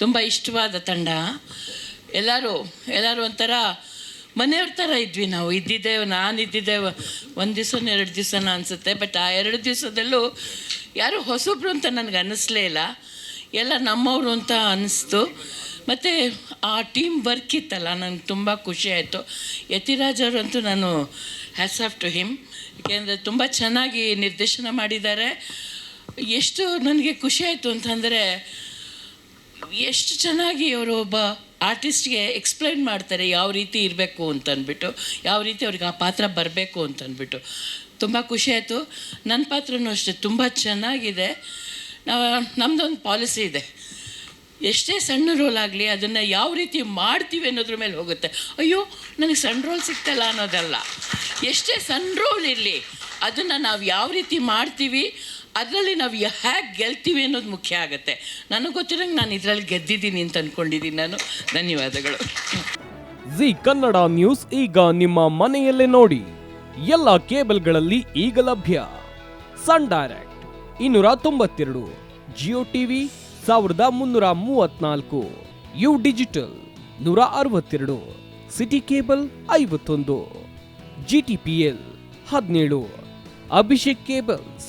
ತುಂಬ ಇಷ್ಟವಾದ ತಂಡ. ಎಲ್ಲರೂ ಎಲ್ಲರೂ ಒಂಥರ ಮನೆಯವ್ರ ಥರ ಇದ್ವಿ ನಾವು. ಇದ್ದಿದ್ದೆ ನಾನು ಇದ್ದಿದ್ದೆ ಒಂದು ದಿವಸ ಎರಡು ದಿವಸನ ಅನಿಸುತ್ತೆ. ಬಟ್ ಆ ಎರಡು ದಿವಸದಲ್ಲೂ ಯಾರು ಹೊಸಬ್ರು ಅಂತ ನನಗೆ ಅನ್ನಿಸ್ಲೇ ಇಲ್ಲ. ಎಲ್ಲ ನಮ್ಮವರು ಅಂತ ಅನ್ನಿಸ್ತು ಮತ್ತು ಆ ಟೀಮ್ ವರ್ಕ್ ಇತ್ತಲ್ಲ ನನಗೆ ತುಂಬ ಖುಷಿ ಆಯಿತು. ಯತಿರಾಜ್ ಅವರಂತೂ ನಾನು ಹ್ಯಾಸ್ ಆಫ್ ಟು ಹಿಮ್. ಏಕೆಂದರೆ ತುಂಬ ಚೆನ್ನಾಗಿ ನಿರ್ದೇಶನ ಮಾಡಿದ್ದಾರೆ. ಎಷ್ಟು ನನಗೆ ಖುಷಿ ಆಯಿತು ಅಂತಂದರೆ ಎಷ್ಟು ಚೆನ್ನಾಗಿ ಅವರು ಒಬ್ಬ ಆರ್ಟಿಸ್ಟ್ಗೆ ಎಕ್ಸ್ಪ್ಲೈನ್ ಮಾಡ್ತಾರೆ ಯಾವ ರೀತಿ ಇರಬೇಕು ಅಂತ ಅಂದ್ಬಿಟ್ಟು ಯಾವ ರೀತಿ ಅವ್ರಿಗೆ ಆ ಪಾತ್ರ ಬರಬೇಕು ಅಂತನ್ಬಿಟ್ಟು. ತುಂಬ ಖುಷಿ ಆಯಿತು. ನನ್ನ ಪಾತ್ರನೂ ಅಷ್ಟೇ, ತುಂಬ ಚೆನ್ನಾಗಿದೆ. ನಾವು ನಮ್ಮದೊಂದು ಪಾಲಿಸಿ ಇದೆ. ಎಷ್ಟೇ ಸಣ್ಣ ರೋಲ್ ಆಗಲಿ ಅದನ್ನು ಯಾವ ರೀತಿ ಮಾಡ್ತೀವಿ ಅನ್ನೋದ್ರ ಮೇಲೆ ಹೋಗುತ್ತೆ. ಅಯ್ಯೋ, ನನಗೆ ಸಣ್ಣ ರೋಲ್ ಸಿಗ್ತಲ್ಲ ಅನ್ನೋದಲ್ಲ. ಎಷ್ಟೇ ಸಣ್ಣ ರೋಲ್ ಇರಲಿ, ಅದನ್ನು ನಾವು ಯಾವ ರೀತಿ ಮಾಡ್ತೀವಿ ಅದರಲ್ಲಿ ನಾವು ಹೇಗೆ ಗೆಲ್ತೀವಿ ಅನ್ನೋದು ಮುಖ್ಯ ಆಗುತ್ತೆ. ನನಗೆ ಗೊತ್ತಿರೋಂಗೆ ನಾನು ಇದರಲ್ಲಿ ಗೆದ್ದಿದ್ದೀನಿ ಅಂತ ಅಂದ್ಕೊಂಡಿದ್ದೀನಿ ನಾನು. ಧನ್ಯವಾದಗಳು. ಜಿ ಕನ್ನಡ ನ್ಯೂಸ್ ಈಗ ನಿಮ್ಮ ಮನೆಯಲ್ಲೇ ನೋಡಿ. ಎಲ್ಲ ಕೇಬಲ್ಗಳಲ್ಲಿ ಈಗ ಲಭ್ಯ. ಸನ್ ಡೈರೆಕ್ಟ್ ಇನ್ನೂರ ತೊಂಬತ್ತೆರಡು, ಜಿಯೋ ಟಿವಿ ಸಾವಿರದ ಮುನ್ನೂರ ಮೂವತ್ನಾಲ್ಕು, ಯು ಡಿಜಿಟಲ್ ನೂರ ಅರವತ್ತೆರಡು, ಸಿಟಿ ಕೇಬಲ್ ಐವತ್ತೊಂದು, ಜಿ ಟಿ ಪಿ ಎಲ್ ಹದಿನೇಳು, ಅಭಿಷೇಕ್ ಕೇಬಲ್ಸ್